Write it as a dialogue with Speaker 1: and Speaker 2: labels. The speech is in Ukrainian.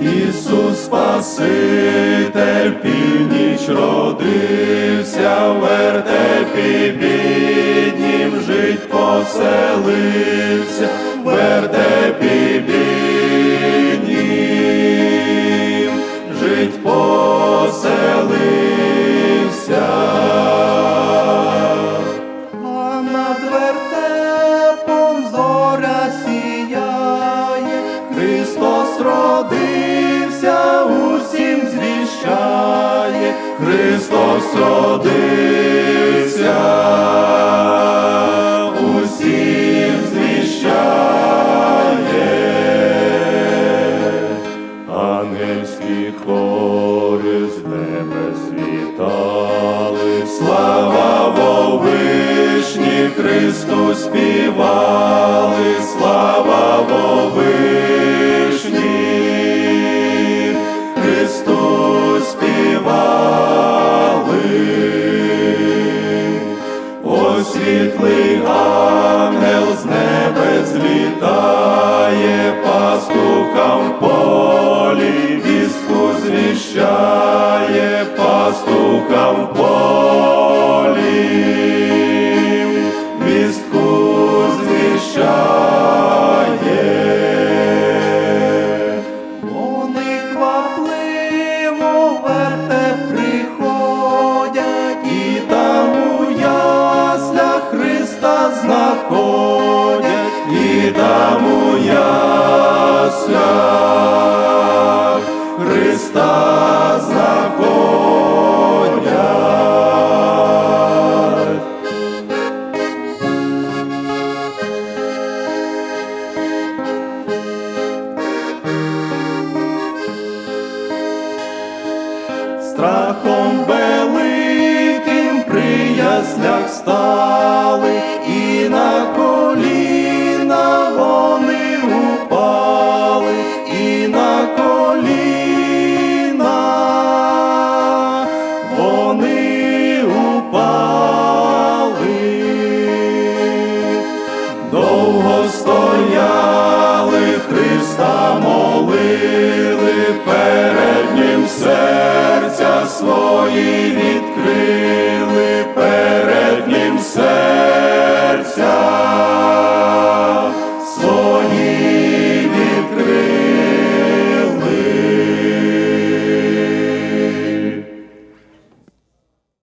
Speaker 1: Ісус Спаситель, північ родився, в вертепі біднім жить поселився, Христос родився, усім звіщає, ангельські хори з небес вітали, слава Вовишні, Христу співали, світлий ангел з небес злітає, пастухам полі вістку звіщає, пастухам в полі там у Христа знаходять. страхом великим при яслях стали свої відкрив.